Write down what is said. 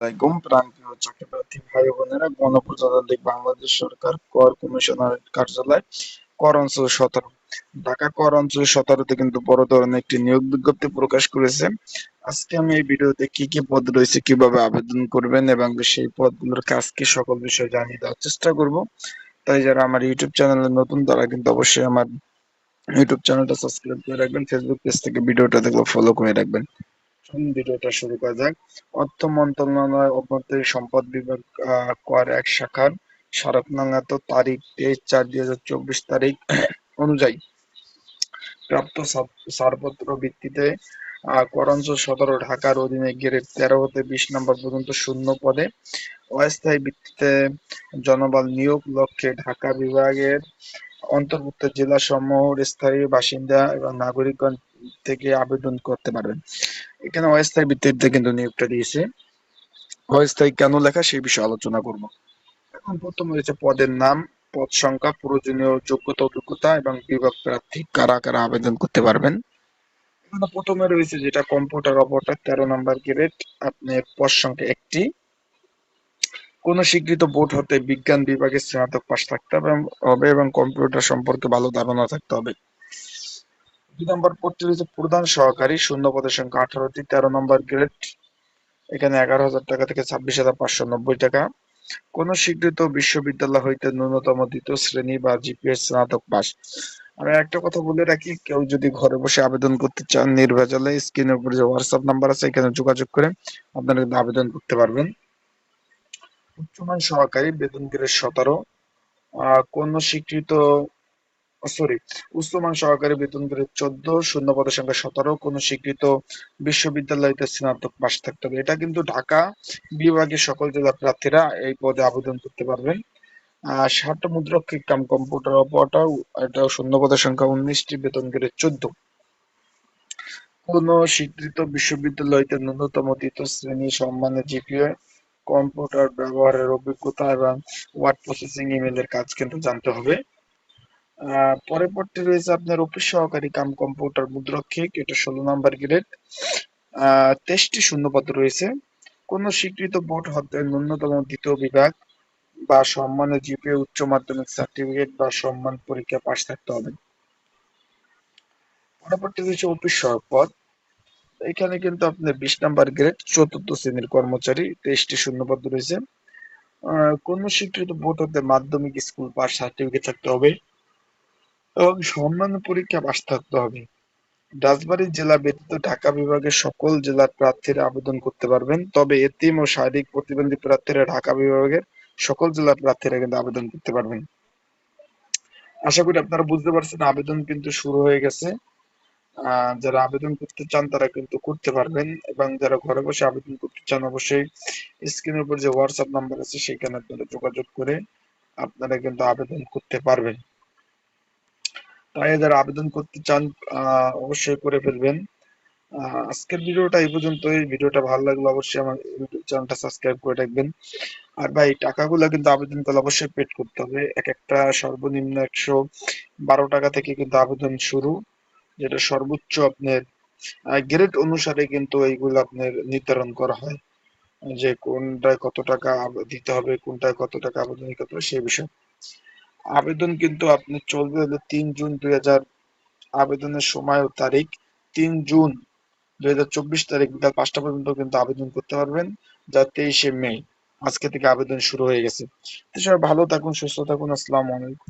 আলাইকুম প্রান্তীয় চাকরিপ্রার্থী ভাই বোনেরা গণপ্রজাতান্ত্রিক বাংলাদেশ সরকার কর কমিশনারের কার্যালয় কর অঞ্চল সতেরো। ঢাকা কর অঞ্চল সতেরোতে কিন্তু বড় ধরনের একটি নিয়োগ বিজ্ঞপ্তি প্রকাশ করেছে। আজকে আমি এই ভিডিওতে কি কি পদ রয়েছে, কীভাবে আবেদন করবেন এবং সেই পদগুলোর কাজ কি সকল বিষয়ে জানিয়ে দেওয়ার চেষ্টা করব। তাই যারা আমার ইউটিউব চ্যানেলে নতুন, তারা কিন্তু অবশ্যই আমার ইউটিউব চ্যানেলটা সাবস্ক্রাইব করে রাখবেন। ফেসবুক পেজ থেকে ভিডিওটা দেখলে ফলো করে রাখবেন। চলুন ভিডিওটা শুরু করা যাক। অর্থ মন্ত্রণালয় অভ্যন্তরীণ সম্পদ বিভাগ কর এক শাখার স্মারকনাঙ্গাত তারিখ, তেইশ চার দুই হাজার চব্বিশ তারিখ অনুযায়ী প্রাপ্ত ছাড়পত্র ভিত্তিতে করাঞ্চল সদর ঢাকার অধীনে গ্রেড তেরো হতে বিশ নম্বর পর্যন্ত শূন্য পদে অস্থায়ী ভিত্তিতে জনবল নিয়োগ লক্ষ্যে ঢাকা বিভাগের অন্তর্ভুক্ত জেলা সমূহের স্থায়ী বাসিন্দা এবং নাগরিকগণ থেকে আবেদন করতে পারবেন। এখানে অস্থায়ী ভিত্তিতে কিন্তু নিয়োগটা দিয়েছে। অস্থায়ী কেন লেখা সেই বিষয়ে আলোচনা করব। এখন প্রথম রয়েছে পদের নাম, পদ সংখ্যা, প্রয়োজনীয় যোগ্যতা অভিজ্ঞতা এবং বিভাগ প্রার্থী কারা কারা আবেদন করতে পারবেন। এখানে প্রথমে রয়েছে যেটা কম্পিউটার অপারেটর, তেরো নম্বর গ্রেড আপনার পদ সংখ্যা একটি। কোন স্বীকৃত বোর্ড হতে বিজ্ঞান বিভাগে স্নাতক পাশ থাকতে হবে এবং কম্পিউটার সম্পর্কে ভালো ধারণা থাকতে হবে। দুই নম্বর পদটি রয়েছে প্রধান সহকারী, শূন্য পদের সংখ্যা আঠারোটি, তেরো নম্বর গ্রেড, এখানে এগারো হাজার টাকা থেকে ছাব্বিশ হাজার পাঁচশো নব্বই টাকা। কোন স্বীকৃত বিশ্ববিদ্যালয় হইতে ন্যূনতম দ্বিতীয় শ্রেণি বা জিপিএস স্নাতক পাস। আমি একটা কথা বলে রাখি, কেউ যদি ঘরে বসে আবেদন করতে চান, নির্ভেজালে স্ক্রিনের উপর যে হোয়াটসঅ্যাপ নাম্বার আছে, এখানে যোগাযোগ করে আপনারা কিন্তু আবেদন করতে পারবেন। উচ্চমান সহকারী, বেতন গ্রেড সতেরো। কোন স্বীকৃত সরি উচ্চমান সহকারী বেতন গ্রেড চোদ্দ, শূন্য পদের সংখ্যা সতেরো, কোন স্বীকৃত বিশ্ববিদ্যালয়তে স্নাতক পাশ থাকতে হবে। এটা কিন্তু ঢাকা বিভাগের সকল জেলা প্রার্থীরা এই পদে আবেদন করতে পারবেন। আহ ষাট মুদ্রক্ষিক কাম কম্পিউটার অপারেটর এটা শূন্য পদের সংখ্যা উনিশটি, বেতন গ্রেড চোদ্দ। কোন স্বীকৃত বিশ্ববিদ্যালয়তে ন্যূনতম দ্বিতীয় শ্রেণি সম্মানের জিপিএ, কম্পিউটার ব্যবহারের অভিজ্ঞতা এবং ওয়ার্ড প্রসেসিং ইমেলের কাজ কিন্তু জানতে হবে। পরের পরটি রয়েছে আপনার অফিস সহকারী কাম কম্পিউটার মুদ্রক্ষিক, এটা ষোলো নম্বর গ্রেড তেইশটি শূন্যপদ রয়েছে। কোন স্বীকৃত বোর্ড হতে ন্যূনতম দ্বিতীয় বিভাগ বা সম্মানের জিপিএ, উচ্চ মাধ্যমিক সার্টিফিকেট বা সম্মান পরীক্ষা পাশ থাকতে হবে। পরবর্তী রয়েছে অফিস সহায়ক পদ এখানে কিন্তু আপনার বিশ নাম্বার গ্রেড চতুর্থ শ্রেণির কর্মচারী, তেইশটি শূন্যপদ রয়েছে। কোন স্বীকৃত বোর্ড হতে মাধ্যমিক স্কুল পাস সার্টিফিকেট থাকতে হবে। এবং সম্মান পরীক্ষা পাশ থাকতে হবে। রাজবাড়ী জেলা ব্যতীত ঢাকা বিভাগের সকল জেলার প্রার্থীরা আবেদন করতে পারবেন। তবে এতিম ও শারীরিক প্রতিবন্ধী প্রার্থীরা ঢাকা বিভাগের সকল জেলার প্রার্থীরা কিন্তু আবেদন করতে পারবেন। আশা করি আপনারা বুঝতে পারছেন, আবেদন কিন্তু শুরু হয়ে গেছে। যারা আবেদন করতে চান তারা কিন্তু করতে পারবেন এবং যারা ঘরে বসে আবেদন করতে চান অবশ্যই স্ক্রিনের উপর যে হোয়াটসঅ্যাপ নাম্বার আছে, সেখানে আপনারা যোগাযোগ করে আপনারা কিন্তু আবেদন করতে পারবেন। তাই যারা আবেদন করতে চান অবশ্যই করে ফেলবেন। আজকের ভিডিওটা এই পর্যন্তই। ভিডিওটা ভালো লাগলে অবশ্যই আমার ইউটিউব চ্যানেলটা সাবস্ক্রাইব করে রাখবেন। আর ভাই, টাকাগুলো কিন্তু আবেদন করলে অবশ্যই পেড করতে হবে। এক একটা সর্বনিম্ন একশো বারো টাকা থেকে কিন্তু আবেদন শুরু, যেটা সর্বোচ্চ আপনার গ্রেড অনুসারে কিন্তু এইগুলো আপনার নির্ধারণ করা হয়। যে কোনটায় কত টাকা দিতে হবে, কোনটায় কত টাকা আবেদন করতে হবে, সেই বিষয়ে। আবেদন কিন্তু আপনি চলবে হলো তিন জুন দুই হাজার, আবেদনের সময় ও তারিখ। তিন জুন দুই চব্বিশ তারিখ বিকাল পাঁচটা পর্যন্ত কিন্তু আবেদন করতে পারবেন, যা তেইশে মে। আজকে থেকে আবেদন শুরু হয়ে গেছে। তো সবাই ভালো থাকুন, সুস্থ থাকুন। আসসালামু আলাইকুম।